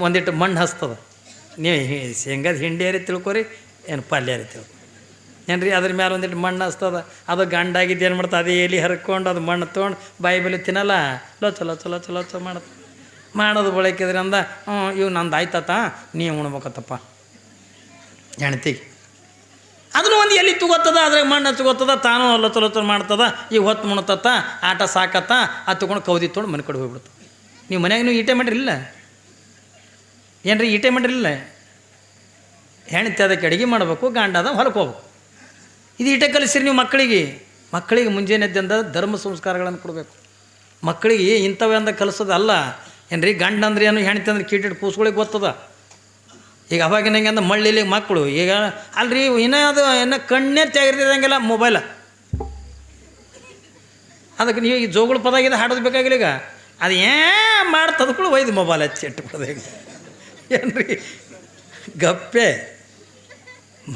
ಒಂದಿಟ್ಟು ಮಣ್ಣು ಹಚ್ತದೆ ನೀವು ಶೇಂಗಾದ ಹಿಂಡಿಯಾರಿ ತಿಳ್ಕೊರಿ, ಏನು ಪಲ್ಯಾರಿ ತಿಳ್ಕೊ ಏನ್ರಿ? ಅದ್ರ ಮೇಲೆ ಒಂದಿಟ್ಟು ಮಣ್ಣು ಹಚ್ತದ ಅದು ಗಂಡಾಗಿದ್ದು ಏನು ಮಾಡ್ತದೆ? ಅದೇ ಎಲಿ ಹರ್ಕೊಂಡು ಅದು ಮಣ್ಣು ತೊಗೊಂಡು ಬಾಯಿ ಬೆಲೆ ತಿನ್ನಲ್ಲ? ಲೋ ಚಲೋ ಚಲೋ ಚಲೋ ಚಲೋ ಮಾಡುತ್ತೆ ಮಾಡೋದು ಬಳಕಿದ್ರಿಂದ, ಹ್ಞೂ, ಇವು ನಂದು ಆಯ್ತತ್ತ ನೀವು ಉಣ್ಬೇಕತ್ತಪ್ಪ. ಹೆಣ್ತಿಗೆ ಅದನ್ನು ಒಂದು ಎಲ್ಲಿ ತಗೋತದ, ಅದ್ರಾಗ ಮಣ್ಣು ತಗೋತದ, ತಾನು ಲೊತ್ತ ಲೊತ್ತ ಮಾಡ್ತದ ಈಗ ಹೊತ್ತು ಮುಣತತ್ತ, ಆಟ ಸಾಕತ್ತ ಆ ತೊಗೊಂಡು ಕೌದಿ ತೊಗೊಂಡು ಮನೆ ಕಡೆ ಹೋಗ್ಬಿಡ್ತು. ನೀವು ಮನ್ಯಾಗ ನೀವು ಈಟೆ ಮಾಡಿರಿಲ್ಲ ಏನ್ರಿ ಈಟೆ ಮಾಡಿರಲಿಲ್ಲ? ಹೆಣ್ತಿ ಅದಕ್ಕೆ ಅಡುಗೆ ಮಾಡಬೇಕು, ಗಂಡ ಹೊಲಕ್ಕೆ ಹೋಗ್ಬೇಕು. ಇದು ಈಟೆ ಕಲಿಸಿರಿ ನೀವು ಮಕ್ಕಳಿಗೆ. ಮಕ್ಕಳಿಗೆ ಮುಂಜಾನೆ ಎದ್ದಿಂದ ಧರ್ಮ ಸಂಸ್ಕಾರಗಳನ್ನು ಕೊಡಬೇಕು. ಮಕ್ಕಳಿಗೆ ಇಂಥವೇ ಅಂದ ಕಲಿಸೋದಲ್ಲ. ಏನ್ರಿ ಗಂಡ ಅಂದ್ರೆ ಏನು ಹೆಣ್ತಿ ಅಂದ್ರೆ ಕೀಟಿಟ್ಟು ಕೂಸ್ಗಳಿಗೆ ಗೊತ್ತದ? ಈಗ ಅವಾಗಿನ ಹೆಂಗೆ ಅಂದ್ರೆ ಮಳ್ಳಿಲಿ ಮಕ್ಕಳು ಈಗ ಅಲ್ರಿ, ಇನ್ನೂ ಅದು ಇನ್ನೂ ಕಣ್ಣೇ ತೆಗೆದಿರಂಗಿಲ್ಲ ಮೊಬೈಲ ಅದಕ್ಕೆ ನೀವು ಈ ಪದ ಪದಾಗಿದೆ ಹಾಡೋದು ಬೇಕಾಗಿಲ್ಲ ಈಗ. ಅದು ಏ ಮಾಡ್ತದ ಕೂಡ ಒಯ್ದು ಮೊಬೈಲ್ ಹಚ್ಚಿ ಇಟ್ಟು ಏನು ಏನ್ರಿ? ಗಪ್ಪೆ.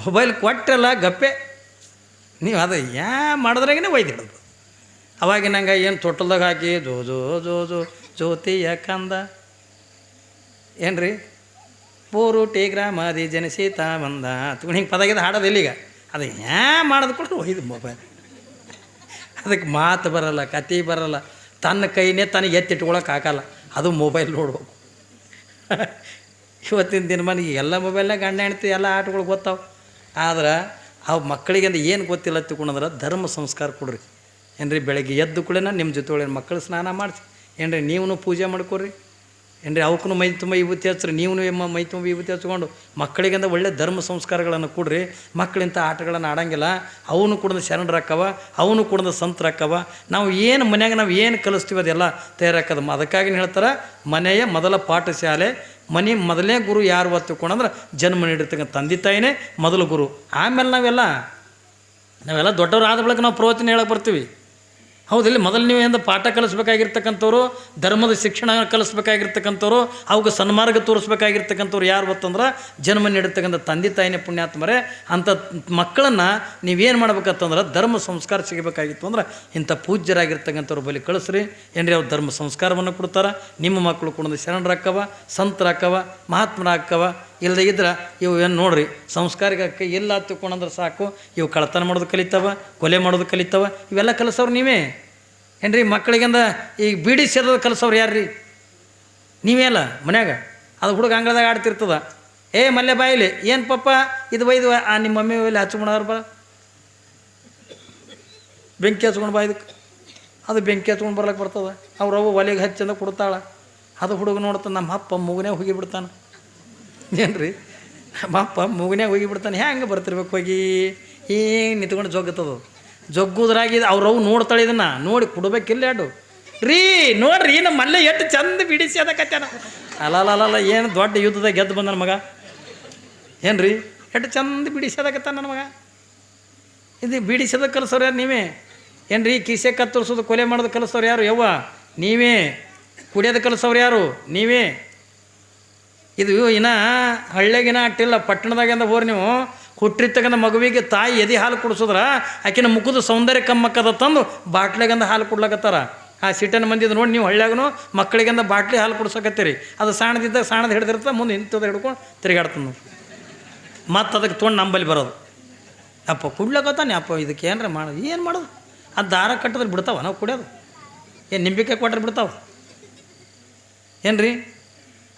ಮೊಬೈಲ್ ಕೊಟ್ಟಲ್ಲ ಗಪ್ಪೆ. ನೀವು ಅದು ಯಾ ಮಾಡಿದ್ರಾಗೇ ಒಯ್ದಿಡೋದು ಅವಾಗಿನಂಗೆ ಏನು ತೊಟ್ಟಲ್ದಾಗ ಹಾಕಿ ಜೋ ಜೋ ಜೋ ಜೋ, ಜ್ಯೋತಿಯ ಕಂದ. ಏನ್ರಿ ಪೂರುಟಿ ಗ್ರಾಮದಿ ಜನಿಸಿತ ಬಂದ. ಹಿಂಗೆ ಪದಗಿದ ಹಾಡೋದು ಇಲ್ಲಿಗ. ಅದು ಹ್ಯಾ ಮಾಡೋದು ಕೂಡ ಒಯ್ದು ಮೊಬೈಲ್. ಅದಕ್ಕೆ ಮಾತು ಬರಲ್ಲ ಕತೆ ಬರಲ್ಲ. ತನ್ನ ಕೈನೇ ತನಗೆ ಎತ್ತಿಟ್ಕೊಳಕ್ಕೆ ಆಗಲ್ಲ. ಅದು ಮೊಬೈಲ್ ನೋಡ್ಬೇಕು. ಇವತ್ತಿನ ದಿನಮಾನ ಎಲ್ಲ ಮೊಬೈಲ್ನಾಗ ಗಂಡ ಹೆಣ್ತಿ ಎಲ್ಲ ಆಟಗಳು ಗೊತ್ತಾವೆ. ಆದ್ರೆ ಅವು ಮಕ್ಕಳಿಗೆ ಅಂದ್ರೆ ಏನು ಗೊತ್ತಿಲ್ಲ ತಿಳ್ಕೊಂಡ್ರೆ ಧರ್ಮ ಸಂಸ್ಕಾರ ಕೊಡ್ರಿ. ಏನ್ರಿ, ಬೆಳಗ್ಗೆ ಎದ್ದು ಕೂಡ ನಿಮ್ಮ ಜೊತೆ ಮಕ್ಕಳು ಸ್ನಾನ ಮಾಡಿಸಿ. ಏನ್ರಿ ನೀವು ಪೂಜೆ ಮಾಡ್ಕೊರಿ. ಏನ್ರಿ ಅವಕ್ಕೂ ಮೈ ತುಂಬ ವಿಭೂತಿ ಹಚ್ಚ್ರಿ ನೀವು ಮೈ ತುಂಬ ವಿಭೂತಿ ಹಚ್ಕೊಂಡು ಮಕ್ಕಳಿಗಿಂದ ಒಳ್ಳೆ ಧರ್ಮ ಸಂಸ್ಕಾರಗಳನ್ನು ಕೊಡ್ರಿ ಮಕ್ಕಳಿಂಥ ಆಟಗಳನ್ನು ಆಡೋಂಗಿಲ್ಲ, ಅವನು ಕೂಡ ಶರಣರಕ್ಕವ ಅವನು ಕೂಡ ಸಂತರಕ್ಕವ ನಾವು ಏನು ಮನ್ಯಾಗ ನಾವು ಏನು ಕಲಿಸ್ತೀವಿ ಅದೆಲ್ಲ ತಯಾರಾಕದ ಅದಕ್ಕಾಗಿ ಹೇಳ್ತಾರೆ, ಮನೆಯ ಮೊದಲ ಪಾಠಶಾಲೆ, ಮನೆ ಮೊದಲನೇ ಗುರು ಯಾರು ಒತ್ತುಕೊಂಡಂದ್ರೆ ಜನ್ಮ ನೀಡಿರ್ತಕ್ಕಂಥ ತಂದೆ ತಾಯಿನೇ ಮೊದಲು ಗುರು. ಆಮೇಲೆ ನಾವೆಲ್ಲ ನಾವೆಲ್ಲ ದೊಡ್ಡವರಾದ ಬಳಿಕ ನಾವು ಪ್ರವಚನ ಹೇಳಕ್ಕೆ ಬರ್ತೀವಿ. ಹೌದಿಲ್ಲ ಮೊದಲು ನೀವು ಏನು ಪಾಠ ಕಲಿಸ್ಬೇಕಾಗಿರ್ತಕ್ಕಂಥವ್ರು, ಧರ್ಮದ ಶಿಕ್ಷಣ ಕಲಿಸ್ಬೇಕಾಗಿರ್ತಕ್ಕಂಥವ್ರು ಅವಕ್ಕೆ ಸನ್ಮಾರ್ಗ ತೋರಿಸ್ಬೇಕಾಗಿರ್ತಕ್ಕಂಥವ್ರು ಯಾರು ಗೊತ್ತಂದ್ರೆ ಜನ್ಮ ನೀಡಿರ್ತಕ್ಕಂಥ ತಂದೆ ತಾಯಿನೇ ಪುಣ್ಯಾತ್ಮರೇ. ಅಂಥ ಮಕ್ಕಳನ್ನು ನೀವೇನು ಮಾಡ್ಬೇಕಂತಂದ್ರೆ ಧರ್ಮ ಸಂಸ್ಕಾರ ಸಿಗಬೇಕಾಗಿತ್ತು ಅಂದ್ರೆ ಇಂಥ ಪೂಜ್ಯರಾಗಿರ್ತಕ್ಕಂಥವ್ರು ಬಳಿ ಕಳಿಸ್ರಿ. ಏನ್ರಿ, ಅವ್ರು ಧರ್ಮ ಸಂಸ್ಕಾರವನ್ನು ಕೊಡ್ತಾರೆ? ನಿಮ್ಮ ಮಕ್ಕಳು ಕೂಡ ಶರಣರಾಕ್ಕವ ಸಂತರಾಕ್ಕವ ಮಹಾತ್ಮರಾಕ್ಕವ ಇಲ್ಲದೆ ಇದ್ರೆ ಇವು ಏನು ನೋಡ್ರಿ ಸಂಸ್ಕಾರಕ್ಕೆ ಎಲ್ಲ ತಿಳ್ಕೊಂಡಂದ್ರೆ ಸಾಕು. ಇವು ಕಳತನ ಮಾಡೋದು ಕಲಿತವ, ಕೊಲೆ ಮಾಡೋದು ಕಲಿತಾವ, ಇವೆಲ್ಲ ಕಲಿಸೋರು ನೀವೇ. ಏನ್ರಿ, ಮಕ್ಕಳಿಗಂದ ಈಗ ಬೀಡಿ ಸೇರೋದು ಕಲಿಸೋರು ಯಾರ್ರಿ? ನೀವೇ ಅಲ್ಲ, ಮನ್ಯಾಗ. ಅದು ಹುಡುಗ ಅಂಗಳದಾಗ ಆಡ್ತಿರ್ತದ. ಏ, ಮಲ್ಲೆ ಬಾಯಿಲಿ, ಏನು ಪಪ್ಪ ಇದು ಬೈದು ಆ ನಿಮ್ಮ ಮಮ್ಮಿ ಒಯ್ಲಿ ಹಚ್ಕೊಂಡವ್ರು ಬೆಂಕಿ ಹಚ್ಕೊಂಡು ಬಾಯ್ದು ಅದು ಬೆಂಕಿ ಹಚ್ಕೊಂಡು ಬರ್ಲಕ್ಕೆ ಬರ್ತದೆ. ಅವ್ರ ಅವ್ವ ಒಲೆಗೆ ಹಚ್ಚಂದ ಕೊಡ್ತಾಳೆ. ಅದು ಹುಡುಗ ನೋಡ್ತಾನೆ, ನಮ್ಮ ಅಪ್ಪ ಮೂಗನೇ ಹೋಗಿ ಬಿಡ್ತಾನೆ ಏನು ರೀ ಮೂಗನ್ಯಾಗ ಹೋಗಿ ಬಿಡ್ತಾನೆ. ಹೆಂಗೆ ಬರ್ತಿರ್ಬೇಕು ಹೋಗಿ? ಹಿಂಗೆ ನಿಂತ್ಕೊಂಡು ಜೊಗ್ಗತದ ಜೊಗ್ಗುದ್ರಾಗಿ ಅವ್ರವು ನೋಡ್ತಾಳೆ ಇದನ್ನ. ನೋಡಿ ಕೊಡ್ಬೇಕಿಲ್ಲ ಅಡು ರೀ, ನೋಡ್ರಿ ನಮ್ಮ ಮಲ್ಲೆ ಎಷ್ಟು ಚಂದ ಬಿಡಿಸಿ ಅದಕ್ಕತ್ತಾನ ಅಲ್ಲ ಏನು ದೊಡ್ಡ ಯುದ್ಧದಾಗ ಗೆದ್ದು ಬಂದ ನನ್ನ ಮಗ. ಏನು ರೀ ಎಷ್ಟು ಚಂದ ಬಿಡಿಸಿ ನನ್ನ ಮಗ. ಇದು ಬಿಡಿಸದ ಕಲಿಸೋರು ಯಾರು ನೀವೇ? ಏನು ರೀ ಕಿಸೆ ಕತ್ತರಿಸೋದು, ಕೊಲೆ ಮಾಡೋದು ಕಲಿಸೋರು ಯಾರು ಯವ್ವ? ನೀವೇ. ಕುಡಿಯೋದು ಕಲಿಸೋರು ಯಾರು? ನೀವೇ. ಇದು ಇನ್ನ ಹಳ್ಳಿಗಿನ ಅಟ್ಟಿಲ್ಲ, ಪಟ್ಟಣದಾಗಿಂದ ಹೋರಿ ನೀವು. ಹುಟ್ಟಿರ್ತಕ್ಕಂಥ ಮಗುವಿಗೆ ತಾಯಿ ಎದೆ ಹಾಲು ಕುಡಿಸಿದ್ರೆ, ಆಕಿನ ಮುಖದ ಸೌಂದರ್ಯ ಕಮ್ಮಕ್ಕದ ತಂದು ಬಾಟ್ಲಿಗಂದ ಹಾಲು ಕೊಡ್ಲಕತ್ತಾರ. ಆ ಸಿಟನ್ ಮಂದಿದ್ದು ನೋಡಿ ನೀವು ಹಳ್ಳ್ಯಾಗನು ಮಕ್ಕಳಿಗಂದ ಬಾಟ್ಲಿ ಹಾಲು ಕುಡ್ಸಕತ್ತೀರಿ. ಅದು ಸಾಣದಿದ್ದಾಗ ಸಾಣದ ಹಿಡಿದಿರ್ತದೆ, ಮುಂದೆ ಇಂಥದ್ದು ಹಿಡ್ಕೊಂಡು ತಿರುಗಾಡ್ತಾನೆ ಮತ್ತು ಅದಕ್ಕೆ ತೊಗೊಂಡು ನಂಬಲ್ಲಿ ಬರೋದು. ಅಪ್ಪ ಕುಡ್ಲಕತ್ತಾನೆ ಅಪ್ಪ ಇದಕ್ಕೆ ಏನಾರ ಮಾಡೋದು ಏನು ಮಾಡೋದು? ಅದು ದಾರ ಕಟ್ಟಿದ್ರೆ ಬಿಡ್ತಾವ, ನಾವು ಕುಡಿಯೋದು. ಏನು ನಿಂಬಿಕೆ ಕೊಟ್ರೆ ಬಿಡ್ತಾವ? ಏನು ರೀ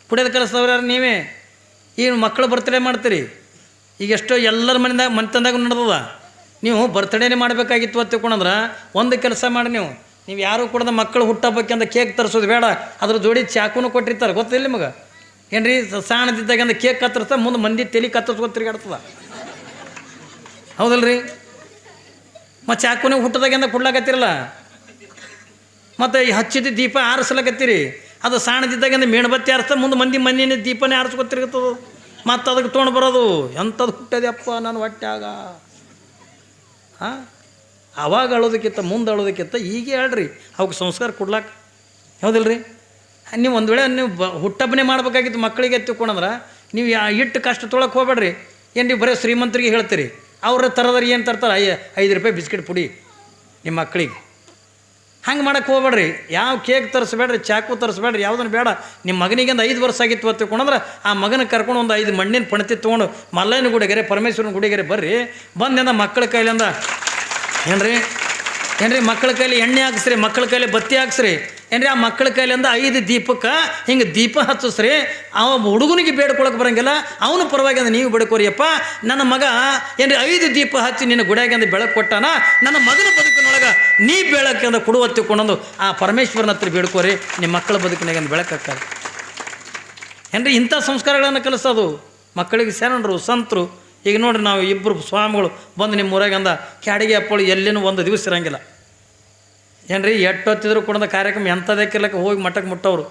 ಕುಡಿಯೋದು ಕಲಿಸ್ತವ್ರ ಯಾರು ನೀವೇ? ಈಗ ಮಕ್ಕಳು ಬರ್ತಡೇ ಮಾಡ್ತೀರಿ? ಈಗ ಎಷ್ಟೋ ಎಲ್ಲರ ಮನೆದಾಗ ಮನೆತಂದಾಗ ನಡೆದದ. ನೀವು ಬರ್ತಡೇನೇ ಮಾಡಬೇಕಾಗಿತ್ತು ಅಂತ ತಿಳ್ಕೊಂಡ್ರೆ ಒಂದು ಕೆಲಸ ಮಾಡಿ ನೀವು. ನೀವು ಯಾರು ಕೂಡ ಮಕ್ಕಳು ಹುಟ್ಟಬೇಕಂತ ಕೇಕ್ ತರಿಸೋದು ಬೇಡ. ಅದ್ರ ಜೋಡಿ ಚಾಕುನು ಕೊಟ್ಟಿರ್ತಾರೆ. ಗೊತ್ತಿಲ್ಲ ನಿಮಗೆ? ಏನ್ರಿ ಸಾಣದಿದ್ದಾಗಂದ ಕೇಕ್ ಕತ್ತರಿಸ್ತಾ ಮುಂದೆ ಮಂದಿ ತಲೆ ಕತ್ತರಿಸ್ಕೊ ತಿರುಗಾಡ್ತದ. ಹೌದಲ್ರಿ? ಮತ್ತು ಚಾಕುನೇ ಹುಟ್ಟದಾಗಿಂದ ಕೊಡ್ಲಾಕತ್ತಿರಲ್ಲ? ಮತ್ತು ಈ ಹಚ್ಚಿದ ದೀಪ ಆರಿಸ್ಲಕತ್ತೀರಿ. ಅದು ಸಾಣದಿದ್ದಾಗಿಂದ ಮೇಣಬತ್ತಿ ಆರಿಸ್ತಾ ಮುಂದೆ ಮಂದಿ ಮಣ್ಣಿನ ದೀಪನೇ ಆರಿಸ್ಕೊತಿರ್ತದೆ ಮತ್ತು ಅದಕ್ಕೆ ತೊಗೊಂಡು ಬರೋದು. ಎಂಥದ್ದು ಹುಟ್ಟದಪ್ಪ ನಾನು ಹೊಟ್ಯಾಗ. ಹಾಂ? ಅವಾಗ ಅಳೋದಕ್ಕಿಂತ ಮುಂದೆ ಅಳೋದಕ್ಕಿಂತ ಈಗೇ ಹೇಳ್ರಿ. ಅವಕ್ಕೆ ಸಂಸ್ಕಾರ ಕೊಡ್ಲಾಕ ಹೌದಿಲ್ರಿ? ನೀವು ಒಂದು ವೇಳೆ ನೀವು ಬ ಹುಟ್ಟಬ್ಬನೇ ಮಾಡಬೇಕಾಗಿತ್ತು ಮಕ್ಕಳಿಗೆ ತಿಳ್ಕೊಂಡ್ರೆ ನೀವು ಯಾ ಇಟ್ಟು ಕಷ್ಟ ತೊಳಕ್ಕೆ ಹೋಗ್ಬೇಡ್ರಿ. ಏನು ನೀವು ಬರೀ ಶ್ರೀಮಂತರಿಗೆ ಹೇಳ್ತೀರಿ. ಅವ್ರ ತರದ್ರಿ ಏನು ತರ್ತಾರೆ? ಐ ಐದು ರೂಪಾಯಿ ಬಿಸ್ಕೆಟ್ ಪುಡಿ ನಿಮ್ಮ ಮಕ್ಕಳಿಗೆ. ಹಂಗೆ ಮಾಡಕ್ಕೆ ಹೋಗ್ಬೇಡ್ರಿ. ಯಾವ ಕೇಕ್ ತರಿಸ್ಬೇಡ್ರಿ, ಚಾಕು ತರಿಸ್ಬೇಡ್ರಿ ಯಾವುದನ್ನು ಬೇಡ. ನಿಮ್ಮ ಮಗನಿಗೆ ಒಂದು ಐದು ವರ್ಷ ಆಗಿತ್ತು ಅಂತ ತಿಳ್ಕೊಂಡ್ರೆ ಆ ಮಗನ ಕರ್ಕೊಂಡು ಒಂದು ಐದು ಮಣ್ಣಿನ ಪಣತಿ ತೊಗೊಂಡು ಮಲ್ಲಯ್ಯನ ಗುಡಿಗೆರೆ, ಪರಮೇಶ್ವರನ ಗುಡಿಗೆರೆ ಬರ್ರಿ. ಬಂದಿಂದ ಮಕ್ಕಳ ಕೈಲಿಂದ ಏನ್ರಿ? ಏನ್ರಿ ಮಕ್ಕಳ ಕೈಲಿ ಎಣ್ಣೆ ಹಾಕ್ಸ್ರಿ, ಮಕ್ಕಳ ಕೈಲಿ ಬತ್ತಿ ಹಾಕ್ಸ್ರಿ. ಏನ್ರಿ ಆ ಮಕ್ಕಳ ಕೈಲಿಂದ ಐದು ದೀಪಕ್ಕೆ ಹಿಂಗೆ ದೀಪ ಹಚ್ಚಿಸ್ರಿ. ಅವ ಹುಡುಗನಿಗೆ ಬೇಡ್ಕೊಳಕ್ಕೆ ಬರಂಗಿಲ್ಲ. ಅವನು ಪರವಾಗಿ ಅಂದ್ರೆ ನೀವು ಬೇಡ್ಕೋರಿಯಪ್ಪ, ನನ್ನ ಮಗ ಏನ್ರಿ ಐದು ದೀಪ ಹಚ್ಚಿ ನಿನ್ನ ಗುಡಿಯಾಗಿಂದ ಬೆಳಕು ಕೊಟ್ಟಾನ? ನನ್ನ ಮಗನ ಬದುಕಿನೊಳಗೆ ನೀ ಬೆಳಕಿಂದ ಕೊಡುವ ತಿಳ್ಕೊಂಡೊಂದು ಆ ಪರಮೇಶ್ವರನ ಹತ್ರ ಬೇಡ್ಕೋರಿ. ನಿಮ್ಮ ಮಕ್ಕಳ ಬದುಕಿನಾಗ ಬೆಳಕಾಕ್ತಾರೆ ಏನ್ರಿ ಇಂಥ ಸಂಸ್ಕಾರಗಳನ್ನು ಕಲಿಸೋದು? ಮಕ್ಕಳಿಗೆ ಶರಣರು ಸಂತರು. ಈಗ ನೋಡ್ರಿ ನಾವು ಇಬ್ಬರು ಸ್ವಾಮಿಗಳು ಬಂದು ನಿಮ್ಮ ಊರಾಗಂದ ಕ್ಯಾಡಿಗೆ ಅಪ್ಪಳು ಎಲ್ಲಿನೂ ಒಂದು ದಿವಸ ಇರಂಗಿಲ್ಲ. ಏನ್ರಿ ಎಟ್ಟೊತ್ತಿದ್ರು ಕುಣದ ಕಾರ್ಯಕ್ರಮ ಎಂಥದಕ್ಕಿಲ್ಲಕ್ಕೆ ಹೋಗಿ ಮಠಕ್ಕೆ ಮುಟ್ಟವ್ರು.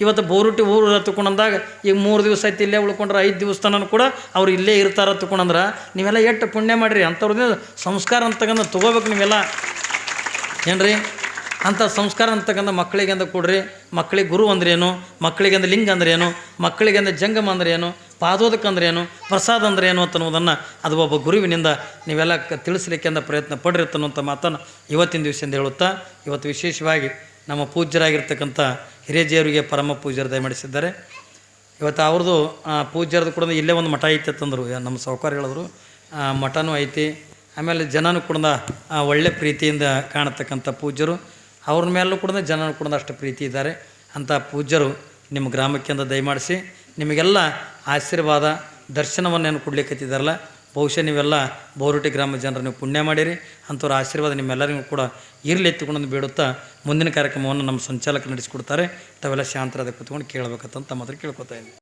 ಇವತ್ತು ಬೋರುಟಿ ಊರು ಹತ್ಕೊಂಡಂದಾಗ ಈಗ ಮೂರು ದಿವಸ ಐತಿ ಇಲ್ಲೇ ಉಳ್ಕೊಂಡ್ರೆ ಐದು ದಿವಸ ತನಕ ಕೂಡ ಅವ್ರು ಇಲ್ಲೇ ಇರ್ತಾರ ಹತ್ಕೊಂಡ್ರೆ ನೀವೆಲ್ಲ ಎಷ್ಟು ಪುಣ್ಯ ಮಾಡಿರಿ ಅಂಥವ್ರದ್ದು ಸಂಸ್ಕಾರ ಅಂತಕ್ಕಂಥ ತೊಗೋಬೇಕು ನೀವೆಲ್ಲ. ಏನ್ರಿ ಅಂಥ ಸಂಸ್ಕಾರ ಅಂತಕ್ಕಂಥ ಮಕ್ಕಳಿಗೆ ಅಂದ ಕೊಡ್ರಿ, ಮಕ್ಕಳಿಗೆ ಗುರು ಅಂದ್ರೇನು ಏನು ಮಕ್ಕಳಿಗೆ ಲಿಂಗ ಅಂದ್ರೇನು ಏನು ಮಕ್ಕಳಿಗೆ ಜಂಗಮ ಅಂದ್ರೆ ಏನು ಪಾದೋದಕ ಅಂದ್ರೆ ಏನು ಪ್ರಸಾದ ಅಂದ್ರೆ ಏನು ಅನ್ನೋದನ್ನು ಅದು ಒಬ್ಬ ಗುರುವಿನಿಂದ ನೀವೆಲ್ಲ ಕ ತಿಳಿಸ್ಲಿಕ್ಕೆ ಅಂತ ಪ್ರಯತ್ನ ಪಡಿರುತ್ತನ್ನುವಂಥ ಮಾತನ್ನು ಇವತ್ತಿನ ದಿವಸದಿಂದ ಹೇಳುತ್ತಾ, ಇವತ್ತು ವಿಶೇಷವಾಗಿ ನಮ್ಮ ಪೂಜ್ಯರಾಗಿರ್ತಕ್ಕಂಥ ಹಿರೇಜಿಯವರಿಗೆ ಪರಮ ಪೂಜ್ಯರು ದಯಮಾಡಿಸಿದ್ದಾರೆ. ಇವತ್ತು ಅವ್ರದ್ದು ಪೂಜ್ಯರದ್ದು ಪೂಜ್ಯರದು ಕೂಡ ಇಲ್ಲೇ ಒಂದು ಮಠ ಐತೆ ಅಂತಂದರು ನಮ್ಮ ಸಾಹುಕಾರ ಹೇಳಿದ್ರು. ಮಠನೂ ಐತಿ. ಆಮೇಲೆ ಜನನೂ ಕೂಡ ಒಳ್ಳೆ ಪ್ರೀತಿಯಿಂದ ಕಾಣತಕ್ಕಂಥ ಪೂಜ್ಯರು. ಅವ್ರ ಮೇಲೂ ಕೂಡ ಜನನೂ ಕೂಡ ಅಷ್ಟು ಪ್ರೀತಿ ಇದ್ದಾರೆ. ಅಂಥ ಪೂಜ್ಯರು ನಿಮ್ಮ ಗ್ರಾಮಕ್ಕಿಂದ ದಯಮಾಡಿಸಿ, ನಿಮಗೆಲ್ಲ ಆಶೀರ್ವಾದ, ದರ್ಶನವನ್ನು ಏನು ಕೊಡ್ಲಿಕ್ಕತ್ತಿದ್ದಾರಲ್ಲ ಬಹುಶಃ ನೀವೆಲ್ಲ ಬೋರುಟಿ ಗ್ರಾಮ ಜನರು, ನೀವು ಪುಣ್ಯ ಮಾಡಿರಿ. ಅಂಥವ್ರ ಆಶೀರ್ವಾದ ನಿಮ್ಮೆಲ್ಲರಿಗೂ ಕೂಡ ಇರಲಿ ಎತ್ತಿಕೊಂಡು ಬೇಡುತ್ತಾ ಮುಂದಿನ ಕಾರ್ಯಕ್ರಮವನ್ನು ನಮ್ಮ ಸಂಚಾಲಕ ನಡೆಸಿಕೊಡ್ತಾರೆ. ತಾವೆಲ್ಲ ಶಾಂತರಾದ ಕೂತ್ಕೊಂಡು ಕೇಳಬೇಕಂತ ತಮ್ಮ ಹತ್ರ ಕೇಳ್ಕೊತಾ ಇದ್ದೀನಿ.